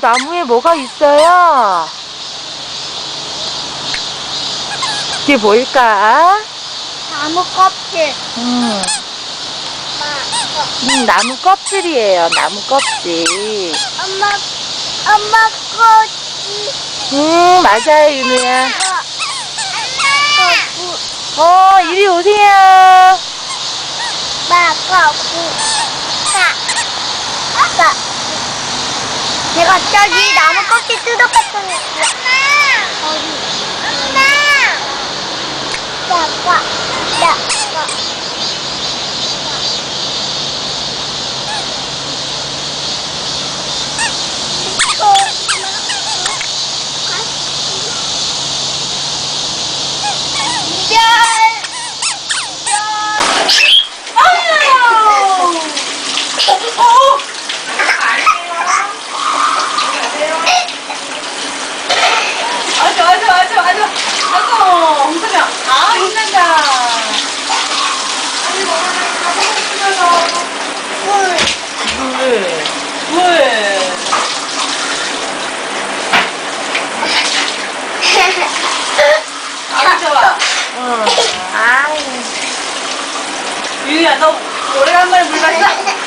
나무에 뭐가 있어요? 이게 뭘까? 나무 껍질. 음, 엄마, 음, 나무 껍질이에요. 나무 껍질. 엄마, 엄마 껍질. 음, 맞아요, 윤우야. 어, 어, 이리 오세요. 자, 아까 내가 저기 나무 껍질 뜯어봤더니 엄마, 어디? 엄마, 마가, 야, 유유야 너 오래간만에 불렀어?